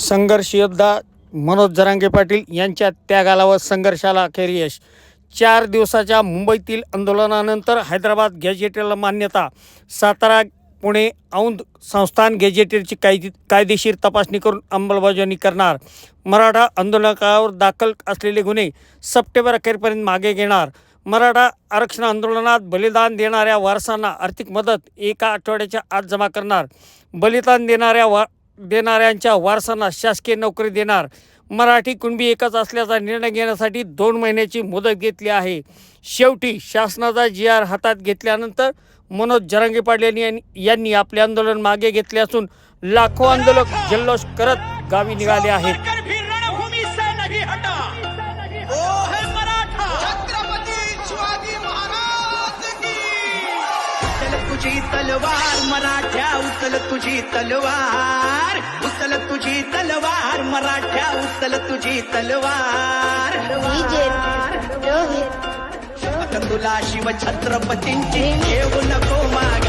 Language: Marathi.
संघर्ष योद्धा मनोज जरांगे पाटील यांच्या त्यागाला व संघर्षाला अखेर यश. चार दिवसाच्या मुंबईतील आंदोलनानंतर हैदराबाद गॅजेटेला मान्यता. सातारा पुणे औंध संस्थान गॅजेटेडची कायदे कायदेशीर तपासणी करून अंमलबजावणी करणार. मराठा आंदोलकावर दाखल असलेले गुन्हे सप्टेंबर अखेरपर्यंत मागे घेणार. मराठा आरक्षण आंदोलनात बलिदान देणाऱ्या वारसांना आर्थिक मदत एका आठवड्याच्या आत जमा करणार. बलिदान देणाऱ्या वा देणाऱ्यांच्या वारसांना शासकीय नोकरी देणार. मराठी कुणबी एकच असल्याचा निर्णय घेण्यासाठी दोन महिन्याची मुदत घेतली आहे. शेवटी शासनाचा जी आर हातात घेतल्यानंतर मनोज जरांगे पाटील यांनी यांनी आपले आंदोलन मागे घेतले असून लाखो आंदोलक जल्लोष करत गावी निघाले आहेत. है तलवार मराठ्या उचल तुझी तलवार उचल तुझी तलवार मराठ्या उचल तुझी तलवार डीजे रोहित शपथ तुला शिव छत्रपतींची घेऊ नको मागा शपथ तुला